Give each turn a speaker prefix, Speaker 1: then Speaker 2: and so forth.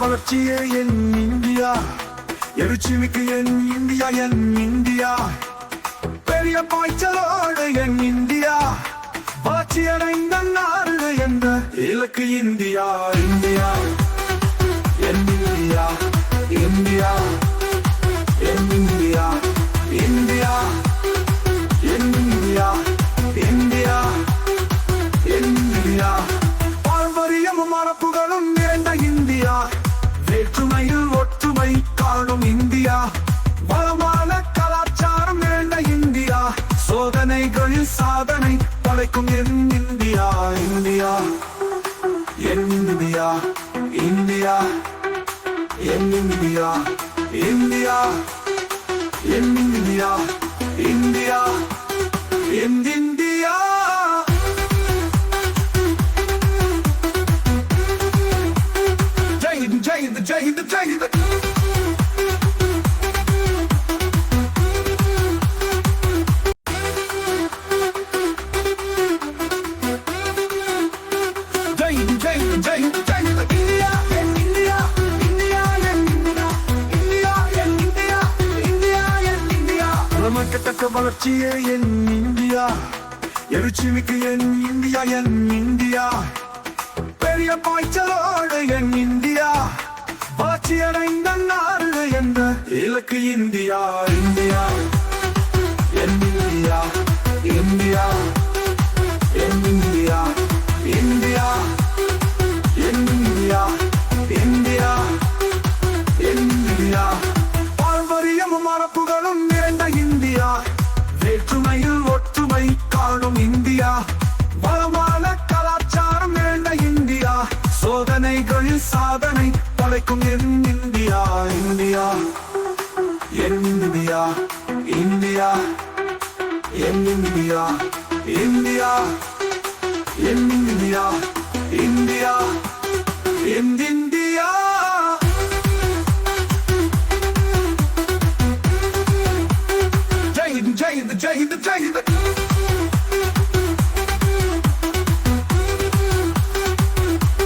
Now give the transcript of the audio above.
Speaker 1: வளர்ச்சியே என் இந்தியா எழுச்சிமிக்கு என் இந்தியா என் இந்தியா பெரிய பாய்ச்சலோடு என் இந்தியா வளர்ச்சியடைந்த நாடு என்ற இலக்கு இந்தியா இந்தியா என் இந்தியா சோதனைகளில் சாதனை. படைக்கும் என் இந்தியா இந்தியா. என் இந்தியா இந்தியா. என் இந்தியா இந்தியா. என் இந்தியா இந்தியா. பிரமக்கத்தக்க வளர்ச்சியே என் இந்தியா எழுச்சிமிக்கு என் இந்தியா என் இந்தியா பெரிய பாய்ச்சலோடு என் இந்தியா வளர்ச்சி அடைந்த நாடு என்ற இலக்கு இந்தியா இந்தியா என் இந்தியா இந்தியா பாரம்பரியமும் மரப்புகளும் நிறைந்த இந்தியா. வேற்றுமையில் ஒற்றுமை காணும் இந்தியா. வளமான கலாச்சாரம் நிறைந்த இந்தியா. சோதனைகளில் சாதனை படைக்கும் என் இந்தியா. இந்தியா என் இந்தியா. இந்தியா என் இந்தியா. இந்தியா என் இந்தியா.